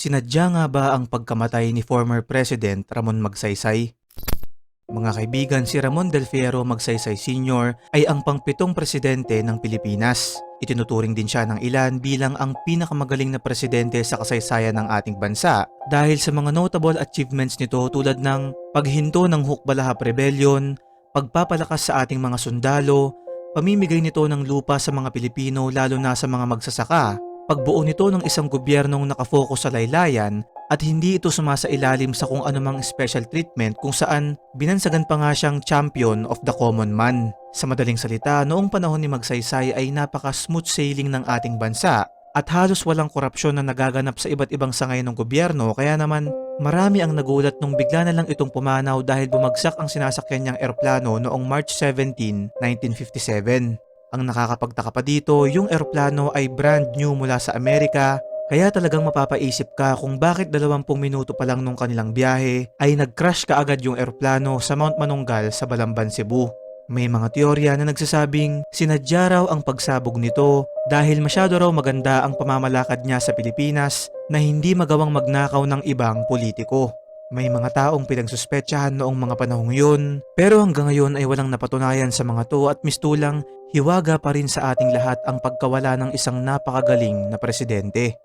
Sinadya nga ba ang pagkamatay ni former President Ramon Magsaysay? Mga kaibigan, si Ramon Del Fierro Magsaysay Sr. ay ang pangpitong presidente ng Pilipinas. Itinuturing din siya ng ilan bilang ang pinakamagaling na presidente sa kasaysayan ng ating bansa dahil sa mga notable achievements nito tulad ng paghinto ng Hukbalahap Rebellion, pagpapalakas sa ating mga sundalo, pamimigay nito ng lupa sa mga Pilipino lalo na sa mga magsasaka, pagbuo nito ng isang gobyernong nakafocus sa laylayan at hindi ito sumasailalim sa kung anumang special treatment kung saan binansagan pa nga siyang champion of the common man. Sa madaling salita, noong panahon ni Magsaysay ay napaka-smooth sailing ng ating bansa at halos walang korupsyon na nagaganap sa iba't ibang sangay ng gobyerno kaya naman marami ang nagulat nung bigla na lang itong pumanaw dahil bumagsak ang sinasakyan niyang eroplano noong March 17, 1957. Ang nakakapagtaka pa dito, yung eroplano ay brand new mula sa Amerika kaya talagang mapapaisip ka kung bakit 20 minuto pa lang nung kanilang biyahe ay nag-crash kaagad yung eroplano sa Mount Manunggal sa Balamban, Cebu. May mga teorya na nagsasabing sinadya raw ang pagsabog nito dahil masyado raw maganda ang pamamalakad niya sa Pilipinas na hindi magawang magnakaw ng ibang politiko. May mga taong pinagsuspetsahan noong mga panahong yun, pero hanggang ngayon ay walang napatunayan sa mga to at mistulang hiwaga pa rin sa ating lahat ang pagkawala ng isang napakagaling na presidente.